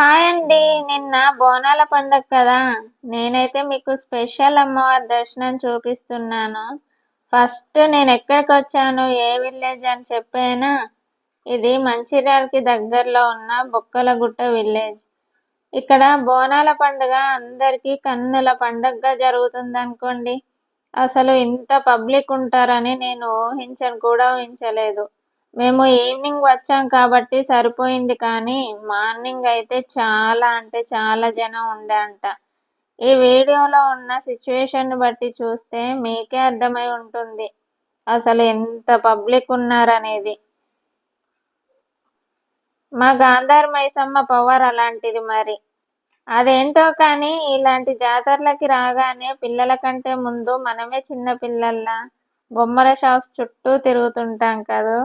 Hi అండి. నిన్న బోనాల పండగ కదా. నేనైతే మీకు స్పెషల్ అమ్మవారి దర్శనం చూపిస్తున్నాను. ఫస్ట్ నేను ఎక్కడికి వచ్చాను ఏ విలేజ్ అని చెప్పేనా? ఇది మంచిర్యాలకి దగ్గరలో ఉన్న బొక్కలగుట్ట విలేజ్. ఇక్కడ బోనాల పండుగ అందరికీ కన్నుల పండగగా జరుగుతుంది అనుకోండి అసలు ఇంత పబ్లిక్ ఉంటారని నేను ఊహించను కూడా ఊహించలేదు. మేము ఈవినింగ్ వచ్చాం కాబట్టి సరిపోయింది కానీ మార్నింగ్ అయితే చాలా అంటే చాలా జనం ఉండే అంట. ఈ వీడియోలో ఉన్న సిచ్యువేషన్ బట్టి చూస్తే మీకే అర్థమై ఉంటుంది అసలు ఎంత పబ్లిక్ ఉన్నారనేది. మా గాంధార్ మైసమ్మ పవర్ అలాంటిది మరి. అదేంటో కానీ ఇలాంటి జాతరలకి రాగానే పిల్లల కంటే ముందు మనమే చిన్న పిల్లల్లా బొమ్మల షాప్ చుట్టూ తిరుగుతుంటాం కదా.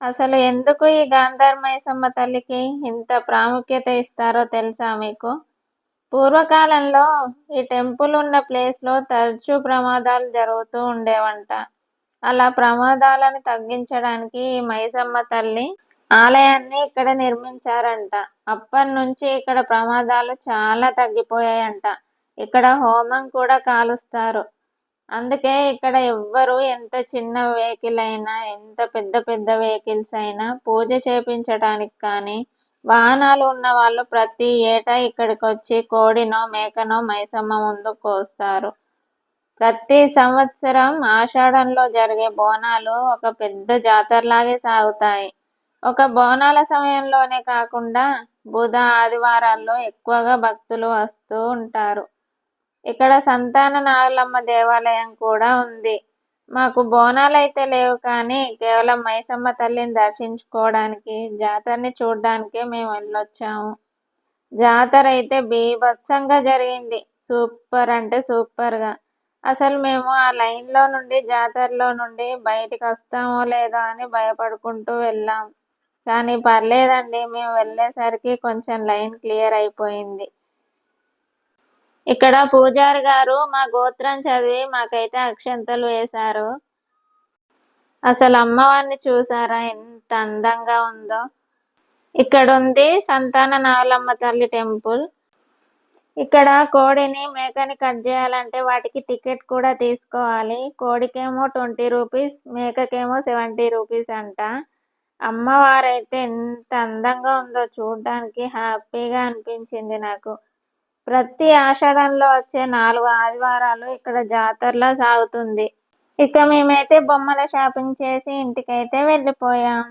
అసలు ఎందుకు ఈ గాంధార్ మైసమ్మ తల్లికి ఇంత ప్రాముఖ్యత ఇస్తారో తెలుసా మీకు? పూర్వకాలంలో ఈ టెంపుల్ ఉన్న ప్లేస్లో తరచూ ప్రమాదాలు జరుగుతూ ఉండేవంట. అలా ప్రమాదాలను తగ్గించడానికి ఈ మైసమ్మ తల్లి ఆలయాన్ని ఇక్కడ నిర్మించారంట. అప్పటి నుంచి ఇక్కడ ప్రమాదాలు చాలా తగ్గిపోయాయంట. ఇక్కడ హోమం కూడా కాలుస్తారు. అందుకే ఇక్కడ ఎవ్వరు ఎంత చిన్న వెహికల్ అయినా ఎంత పెద్ద పెద్ద వెహికల్స్ అయినా పూజ చేపించడానికి కానీ వాహనాలు ఉన్న వాళ్ళు ప్రతి ఏటా ఇక్కడికి వచ్చి కోడినో మేకనో మైసమ్మ ముందు కోస్తారు. ప్రతి సంవత్సరం ఆషాఢంలో జరిగే బోనాలు ఒక పెద్ద జాతరలాగే సాగుతాయి. ఒక బోనాల సమయంలోనే కాకుండా బుధ ఆదివారాల్లో ఎక్కువగా భక్తులు వస్తూ ఉంటారు. ఇక్కడ సంతాన నాగలమ్మ దేవాలయం కూడా ఉంది. మాకు బోనాలు అయితే లేవు కానీ కేవలం మైసమ్మ తల్లిని దర్శించుకోవడానికి జాతరని చూడడానికే మేము వెళ్ళొచ్చాము. జాతర అయితే బీభత్సంగా జరిగింది. సూపర్ అంటే సూపర్గా. అసలు మేము ఆ లైన్లో నుండి జాతరలో నుండి బయటికి వస్తామో లేదో అని భయపడుకుంటూ వెళ్ళాం. కానీ పర్లేదండి మేము వెళ్ళేసరికి కొంచెం లైన్ క్లియర్ అయిపోయింది. ఇక్కడ పూజారి గారు మా గోత్రం చదివి మాకైతే అక్షంతలు వేశారు. అసలు అమ్మవారిని చూసారా? ఎంత అందంగా ఉందో. ఇక్కడ ఉంది సంతాన నాగలమ్మ తల్లి టెంపుల్. ఇక్కడ కోడిని మేకని కట్ చేయాలంటే వాటికి టికెట్ కూడా తీసుకోవాలి. కోడికేమో ట్వంటీ రూపీస్ మేకకేమో సెవెంటీ రూపీస్ అంట. అమ్మవారైతే ఎంత అందంగా ఉందో చూడడానికి హ్యాపీగా అనిపించింది నాకు. ప్రతి ఆషాఢంలో వచ్చే నాలుగు ఆదివారాలు ఇక్కడ జాతరలా సాగుతుంది. ఇక మేమైతే బొమ్మల షాపింగ్ చేసి ఇంటికైతే వెళ్ళిపోయాం.